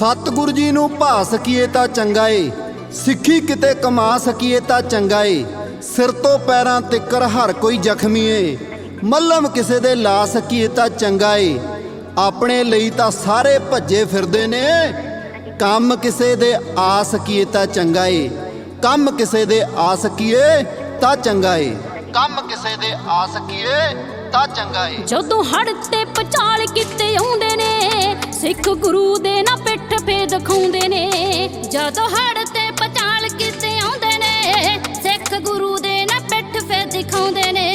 ਸਤਿਗੁਰੂ ਜੀ ਨੂੰ ਭਾ ਸਕੀਏ ਤਾਂ ਚੰਗਾ ਏ ਸਿੱਖੀ ਕਿਤੇ ਕਮਾ ਸਕੀਏ ਤਾਂ ਚੰਗਾ ਏ ਸਿਰ ਤੋਂ ਪੈਰਾਂ ਤਿੱਕਰ ਹਰ ਕੋਈ ਜ਼ਖਮੀ ਏ ਮੱਲਮ ਕਿਸੇ ਦੇ ਲਾ ਸਕੀਏ ਤਾਂ ਚੰਗਾ ਏ ਆਪਣੇ ਲਈ ਤਾਂ ਸਾਰੇ ਭੱਜੇ ਫਿਰਦੇ ਨੇ, ਕੰਮ ਕਿਸੇ ਦੇ ਆ ਸਕੀਏ ਤਾਂ ਚੰਗਾ ਏ ਕੰਮ ਕਿਸੇ ਦੇ ਆ ਸਕੀਏ ਤਾਂ ਚੰਗਾ ਏ ਕੰਮ ਕਿਸੇ ਦੇ ਆ ਸਕੀਏ ਤਾਂ ਚੰਗਾ ਏ ਜਦੋਂ ਹੜ ਤੇ ਪਚਾਲ ਕਿਤੇ ਆਉਂਦੇ ਨੇ, ਸਿੱਖ ਗੁਰੂ ਦੇ ਨਾ ਪਿੱਠ ਫੇ ਦਿਖਾਉਂਦੇ ਨੇ, ਜਦੋਂ ਹੜ ਤੇ ਪਚਾਲ ਕਿਤੇ ਆਉਂਦੇ ਨੇ, ਸਿੱਖ ਗੁਰੂ ਦੇ ਨਾ ਪਿੱਠ ਫੇ ਦਿਖਾਉਂਦੇ ਨੇ।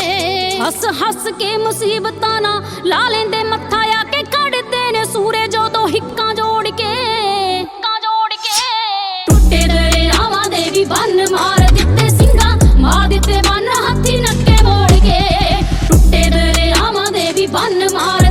ਹੱਸ ਹੱਸ ਕੇ ਮੁਸੀਬਤਾਂ ਨਾ ਲਾ ਲੈਂਦੇ, ਮੱਥਾ ਆ ਕੇ ਕੱਢਦੇ ਨੇ ਸੂਰੇ ਜਦੋਂ ਹਿੱਕਾਂ ਜੋੜ ਕੇ। ਹਿੱਕਾਂ ਜੋੜ ਕੇ। ਟੁੱਟੇ ਦਰਿਆਵਾਂ ਦੇ ਵੀ ਬੰਨ ਮਾਰ ਦਿੱਤੇ ਸਿੰਘਾਂ, ਮਾਰ ਦਿੱਤੇ ਬੰਨ, ਹੱਥੀ ਨੱਕੇ ਮੋੜ ਕੇ। ਟੁੱਟੇ ਦਰਿਆਵਾਂ ਦੇ ਵੀ ਬੰਨ ਮਾਰ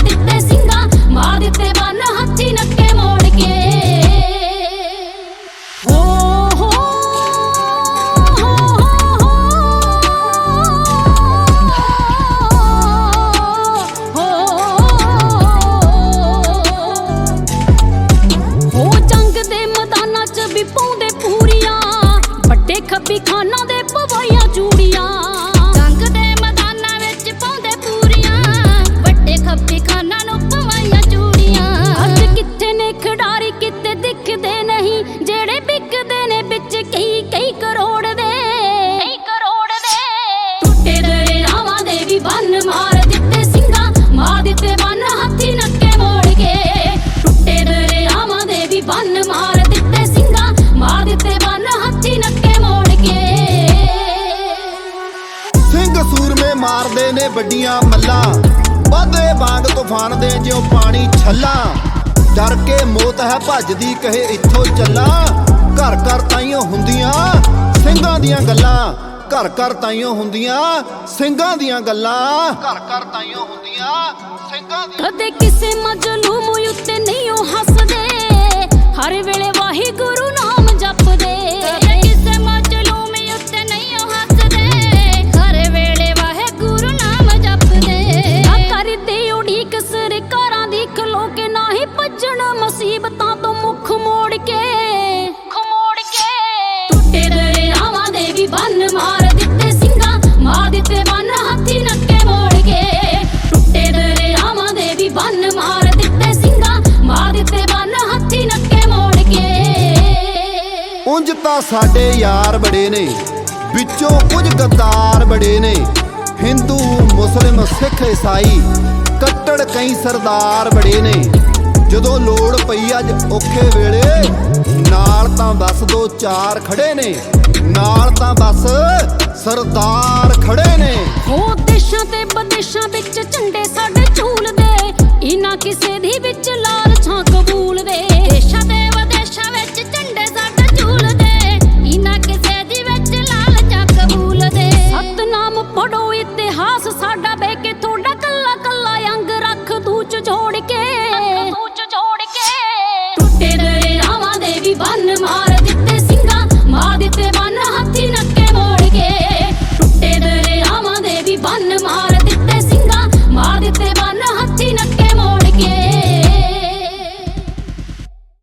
ਸੂਰਮੇ ਮਾਰਦੇ ਨੇ ਵੱਡੀਆਂ ਮੱਲਾਂ। ਵਾਦੇ ਵਾਂਗ ਤੂਫਾਨ ਦੇ ਜਿਉ ਪਾਣੀ ਛੱਲਾਂ। ਡਰ ਕੇ ਮੌਤ ਹੈ ਭੱਜਦੀ, ਕਹੇ ਇੱਥੋਂ ਚੱਲਾਂ। ਘਰ ਘਰ ਤਾਈਓ ਹੁੰਦੀਆਂ ਸਿੰਘਾਂ ਦੀਆਂ ਗੱਲਾਂ। ਘਰ ਘਰ ਤਾਈਓ ਹੁੰਦੀਆਂ ਸਿੰਘਾਂ ਦੀਆਂ ਗੱਲਾਂ। ਘਰ ਘਰ ਤਾਈਓ ਹੁੰਦੀਆਂ ਸਿੰਘਾਂ ਦੀਆਂ ਕਦੇ ਕਿਸੇ ਮਜਲੂਮ ਉੱਤੇ ਮੁਸੀਬਤਾਂ ਤੋਂ ਮੁੱਖ ਮੋੜ ਕੇ। ਮੁੱਖ ਮੋੜ ਕੇ। ਟੁੱਟੇ ਦਰਿਆਵਾਂ ਦੇ ਵੀ ਬੰਨ ਮਾਰ ਦਿੱਤੇ ਸਿੰਘਾਂ। ਮਾਰ ਦਿੱਤੇ ਬੰਨ ਹੱਥੀ ਨੱਕੇ ਮੋੜ ਕੇ। ਟੁੱਟੇ ਦਰਿਆਵਾਂ ਦੇ ਵੀ ਬੰਨ ਮਾਰ ਦਿੱਤੇ ਸਿੰਘਾਂ। ਮਾਰ ਦਿੱਤੇ ਬੰਨ ਹੱਥੀ ਨੱਕੇ ਮੋੜ ਕੇ। ਉਂਝ ਤਾਂ ਸਾਡੇ ਯਾਰ ਬੜੇ ਨੇ। ਵਿੱਚੋਂ ਕੁਝ ਗੱਦਾਰ ਬੜੇ ਨੇ। ਹਿੰਦੂ ਮੁਸਲਿਮ ਸਿੱਖ ਈਸਾਈ ਕੱਟੜ ਕਈ ਸਰਦਾਰ ਬੜੇ ਨੇ। ਜਦੋਂ ਲੋੜ ਪਈ ਅੱਜ ਔਖੇ ਵੇਲੇ, ਨਾਲ ਤਾਂ ਬਸ ਦੋ ਚਾਰ ਖੜੇ ਨੇ, ਨਾਲ ਤਾਂ ਬਸ ਸਰਦਾਰ ਖੜੇ ਨੇ। ਹੋ ਦੇਸ਼ਾਂ ਤੇ ਵਿਦੇਸ਼ਾਂ ਵਿੱਚ ਝੰਡੇ ਸਾਡੇ ਝੂਲਦੇ, ਇਹਨਾਂ ਕਿਸੇ ਦੀ ਮਾਰ ਦਿੱਤੇ ਸਿੰਘਾਂ, ਮਾਰ ਦਿੱਤੇ ਮਨ ਹੱਥੀ ਨੱਕੇ ਮੋੜ ਕੇ। ਟੁੱਟੇ ਦਰਿਆਵਾਂ ਦੇ ਵੀ ਬੰਨ ਮਾਰ ਦਿੱਤੇ ਸਿੰਘਾਂ, ਮਾਰ ਦਿੱਤੇ